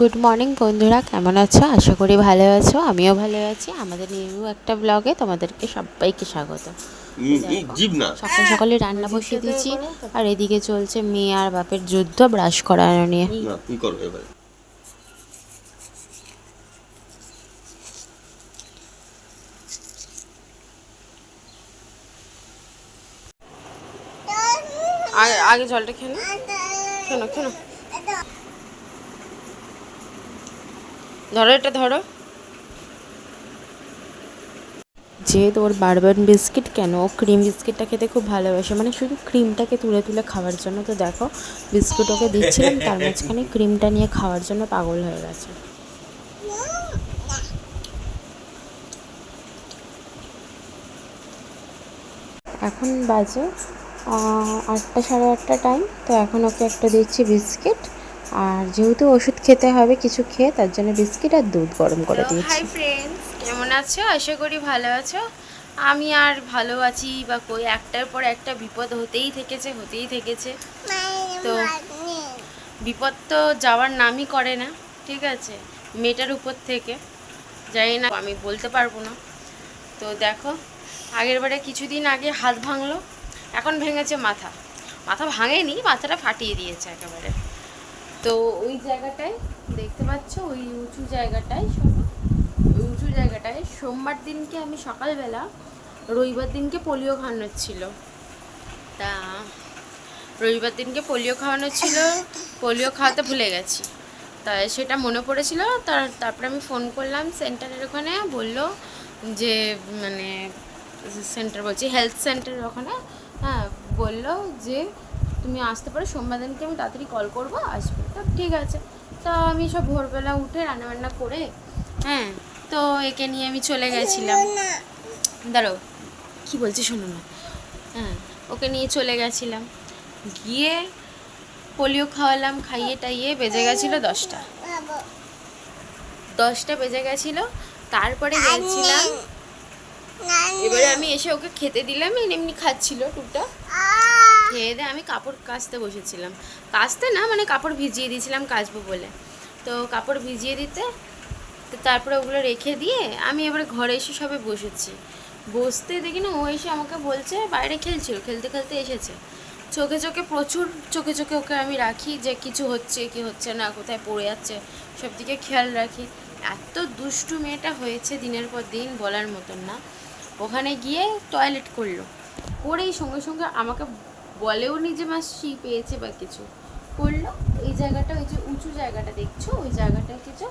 Good morning বন্ধুরা। কেমন আছো? আশা করি ভালো আছো। আমিও ভালো আছি। আমাদের নিউ একটা ব্লগে তোমাদেরকে সবাইকে স্বাগত। সকাল সকালে রান্না বসিয়ে দিয়েছি। আর এদিকে চলছে মেয়ে আর বাপের যুদ্ধ ব্রাশ করানো নিয়ে। আগে আগে জলটা খেলো না শোনো শোনো ধরো, এটা ধরো। যেহেতু ওর বারবার বিস্কিট কেন, ও ক্রিম বিস্কিটটা খেতে খুব ভালোবাসে মানে শুধু ক্রিমটাকে তুলে তুলে খাওয়ার জন্য তো দেখো, বিস্কুট ওকে দিচ্ছিলাম, তার মাঝখানে ক্রিমটা নিয়ে খাওয়ার জন্য পাগল হয়ে গেছে। এখন বাজে আটটা সাড়ে আটটা টাইম তো এখন ওকে একটা দিচ্ছি বিস্কিট। আর যেহেতু ওষুধ খেতে হবে কিছু খেয়ে তার জন্য বিস্কিট আর দুধ গরম করে দিয়েছি। হাই ফ্রেন্ডস কেমন আছো? আশা করি ভালো আছো। আমি আর ভালো আছি বা কই একটার পর একটা বিপদ হতেই থেকেছে হতেই থেকেছে। তো বিপদ তো যাওয়ার নামই করে না ঠিক আছে? মেয়েটার উপর থেকে জানি না আমি বলতে পারব না। তো দেখো আগের বারে কিছুদিন আগে হাত ভাঙলো এখন ভেঙেছে মাথা। মাথা ভাঙেনি মাথাটা ফাটিয়ে দিয়েছে একেবারে। তো ওই জায়গাটায়, দেখতে পাচ্ছ, ওই উঁচু জায়গাটায়, শোনো, ওই উঁচু জায়গাটায় সোমবার দিনকে আমি সকালবেলা, রবিবার দিনকে পোলিও খাওয়ানো ছিল। তা, রবিবার দিনকে পোলিও খাওয়ানো ছিল, পোলিও খাওয়াতে ভুলে গেছি। তা সেটা মনে পড়েছিল তার তারপরে আমি ফোন করলাম সেন্টারের ওখানে, বলল যে মানে সেন্টার বলছি, হেলথ সেন্টারের ওখানে হ্যাঁ বলল যে তুমি আসতে পারো, সোমবার দিনকে আমি তাড়াতাড়ি কল করব, আসবে। তা ঠিক আছে। তা আমি সব ভোরবেলা উঠে রান্নাবান্না করে হ্যাঁ তো একে নিয়ে আমি চলে গেছিলাম। দাঁড়াও, কি বলছি শোনো না। হ্যাঁ ওকে নিয়ে চলে গেছিলাম। গিয়ে পোলিও খাওয়ালাম, খাইয়ে টাইয়ে বেজে গেছিল দশটা। দশটা বেজে গেছিল, তারপরে গেছিলাম। এবারে আমি এসে ওকে খেতে দিলাম, এমনি খাচ্ছিল টুকটা খেয়ে দিয়ে আমি কাপড় কাচতে বসেছিলাম। কাচতে না মানে কাপড় ভিজিয়ে দিয়েছিলাম কাচবো বলে। তো কাপড় ভিজিয়ে দিতে, তো তারপরে ওগুলো রেখে দিয়ে আমি এবার ঘরে এসে সবে বসেছি। বসতে দেখি না, ও এসে আমাকে বলছে, বাইরে খেলছিল, খেলতে খেলতে এসেছে। চোখে চোখে প্রচুর, চোখে চোখে ওকে আমি রাখি যে কিছু হচ্ছে, কি হচ্ছে না, কোথায় পড়ে যাচ্ছে, সব দিকে খেয়াল রাখি। এত দুষ্টু মেয়েটা হয়েছে দিনের পর দিন, বলার মতন না। ওখানে গিয়ে টয়লেট করল। করেই সঙ্গে সঙ্গে আমাকে বলেও নি যে মাসি পেয়েছে বা কিছু। করল এই জায়গাটা, ওই যে উঁচু জায়গাটা দেখছ? ওই জায়গাটায় কিছু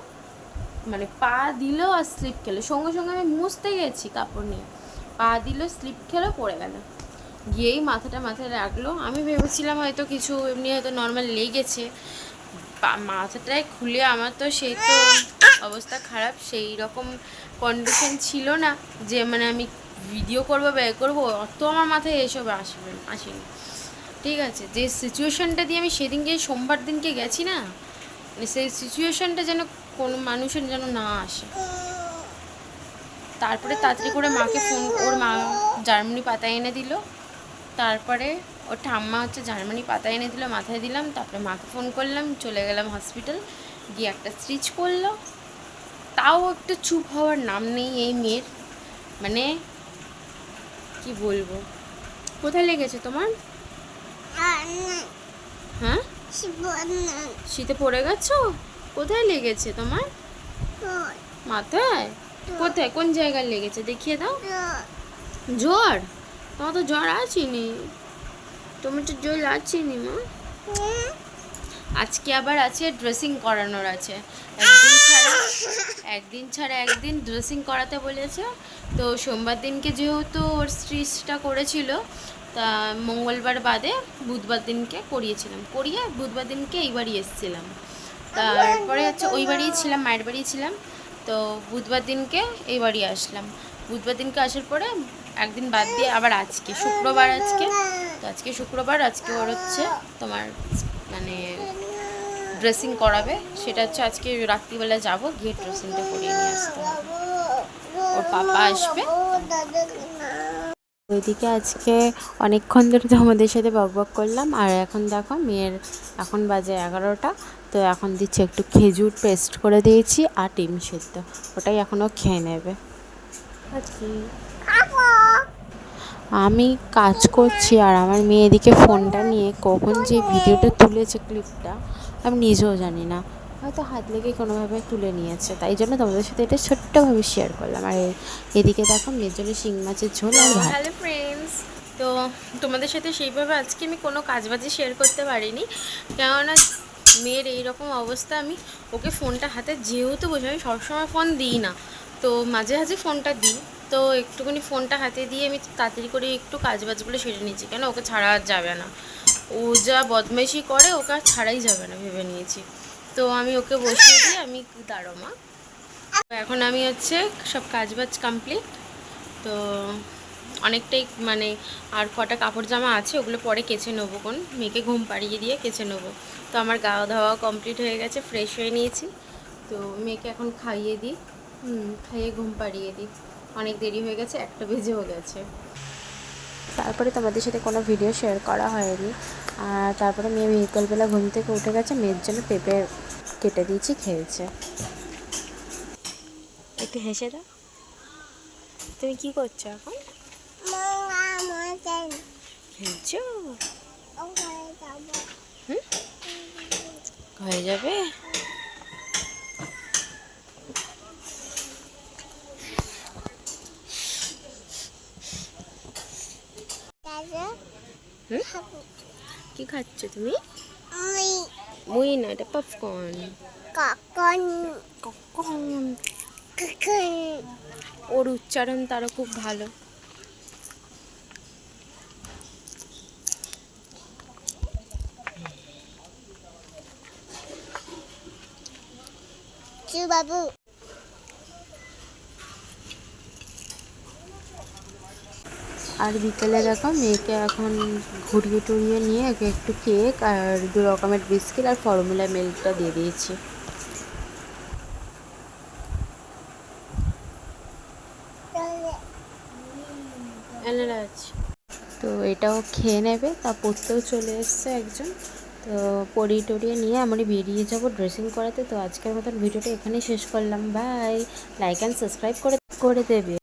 মানে পা দিল আর স্লিপ খেলো। সঙ্গে সঙ্গে আমি মুছতে গেছি কাপড় নিয়ে। পা দিল, স্লিপ খেলো, পড়ে গেল। গিয়েই মাথাটা মাথায় রাখল। আমি ভেবেছিলাম হয়তো কিছু এমনি হয়তো নর্মাল লেগেছে। মাথাটায় খুলে আমার তো সেই তো অবস্থা খারাপ। সেই রকম কন্ডিশন ছিল না যে মানে আমি ভিডিও করব, ব্যয় করব। অত আমার মাথায় এসব আসবে, আসেনি। ঠিক আছে, যে সিচুয়েশনটা দিয়ে আমি সেদিনকে সোমবার দিনকে গেছি না মানে সেই সিচুয়েশনটা যেন কোনো মানুষের যেন না আসে। তারপরে তাড়াতাড়ি করে মাকে ফোন ওর মা জার্মানি পাতা এনে দিল। তারপরে ওর ঠাম্মা হচ্ছে জার্মানি পাতা এনে দিল, মাথায় দিলাম, তারপরে মাকে ফোন করলাম, চলে গেলাম হসপিটাল গিয়ে একটা স্টিচ করল। তাও একটু চুপ হওয়ার নাম নেই এই মেয়ের। মানে কি বলব? কোথায় লেগেছে তোমার? হ্যাঁ? শীতে পড়ে গেছো? কোথায় লেগেছে তোমার? মাথায়? কোথায়? কোন জায়গায় লেগেছে? দেখিয়ে দাও। জ্বর? তোমার তো জ্বর আসেনি তোমার তো জ্বর আসেনি মা। আজকে আবার আছে ড্রেসিং করানোর আছে। একদিন ছাড়া একদিন ছাড়া একদিন ড্রেসিং করাতে বলেছে। তো সোমবার দিনকে যেহেতু ওর স্ট্রিচটা করেছিল তা মঙ্গলবার বাদে বুধবার দিনকে করিয়েছিলাম। করিয়ে বুধবার দিনকে এই বাড়ি এসেছিলাম। তারপরে হচ্ছে ওই বাড়ি ছিলাম, মায়ের বাড়ি ছিলাম। তো বুধবার দিনকে এই বাড়ি আসলাম। বুধবার দিনকে আসার পরে একদিন বাদ দিয়ে আবার আজকে, শুক্রবার আজকে। তো আজকে শুক্রবার, আজকে ওর হচ্ছে তোমার মানে ড্রেসিং করাবে। সেটা হচ্ছে আজকে রাত্রিবেলা যাব, গিয়ে ড্রেসিংটা করিয়ে নিয়ে আসতে হবে। ওর পাপা আসবে। ওইদিকে আজকে অনেকক্ষণ ধরে তোমাদের সাথে বক বক করলাম, আর এখন দেখো মেয়ের এখন বাজে এগারোটা, তো এখন দিচ্ছি একটু খেজুর পেস্ট করে দিয়েছি আর ডিম সেদ্ধ, ওটাই এখনও খেয়ে নেবে। আমি কাজ করছি আর আমার মেয়ে এদিকে ফোনটা নিয়ে কখন যে ভিডিওটা তুলেছে ক্লিপটা আমি নিজেও জানি না। হয়তো হাত লেগে কোনোভাবে তুলে নিয়েছে। তাই জন্য তোমাদের সাথে এটা ছোট্টভাবে শেয়ার করলাম। আর এদিকে দেখো জন্য শিং মাছের ঝোল আর ভাত। হ্যালো ফ্রেন্ডস তো তোমাদের সাথে সেইভাবে আজকে আমি কোনো কাজবাজি শেয়ার করতে পারিনি। কেননা মেয়ের এইরকম অবস্থা, আমি ওকে ফোনটা হাতে যেহেতু বসে, আমি সবসময় ফোন দিই না। তো মাঝে মাঝে ফোনটা দিই। তো একটুখানি ফোনটা হাতে দিয়ে আমি তাড়াতাড়ি করে একটু কাজবাজগুলো সেরে নিয়েছি। কেন? ওকে ছাড়া যাবে না। ও যা বদমাইশি করে, ওকে আর ছাড়াই যাবে না, ভেবে নিয়েছি। তো আমি ওকে বসিয়ে দিয়ে আমি দাঁড়ো মা। এখন আমি হচ্ছে সব কাজবাজ কমপ্লিট তো অনেকটাই মানে আর কটা কাপড় জামা আছে, ওগুলো পরে কেচে নেব কোন। মেয়েকে ঘুম পাড়িয়ে দিয়ে কেচে নেব। তো আমার গাওয়া ধাওয়া কমপ্লিট হয়ে গেছে ফ্রেশ হয়ে নিয়েছি। তো মেয়েকে এখন খাইয়ে দিই খাইয়ে ঘুম পাড়িয়ে দিই। অনেক দেরি হয়ে গেছে, একটা বেজেও গেছে। তারপরে তোমাদের সাথে কোনো ভিডিও শেয়ার করা হয়নি। আর তারপরে মেয়ে বিকেলবেলা ঘুম থেকে উঠে গেছে মেয়ের জন্য পেঁপে কেটে দিয়েছি খেয়েছে। একটু হেসে দাও। তুমি কি করছ এখন? খেলছো? হয়ে যাবে? কি খাচ্ছ তুমি? মুই না এটা পপকর্ন ওর উচ্চারণ তারও খুব ভালো। বাবু আর বিকেলে দেখো মেয়েকে এখন ঘুরিয়ে টুরিয়ে নিয়ে একে একটু কেক আর দু রকমের বিস্কিট আর ফর্মুলা মিল্কটা দিয়ে দিয়েছি। তো এটাও খেয়ে নেবে তা পড়তেও চলে এসছে একজন। তো পড়িয়ে টড়িয়ে নিয়ে আমরা বেরিয়ে যাব ড্রেসিং করাতে। তো আজকের মতন ভিডিওটা এখানেই শেষ করলাম। বাই লাইক অ্যান্ড সাবস্ক্রাইব করে করে দেবে।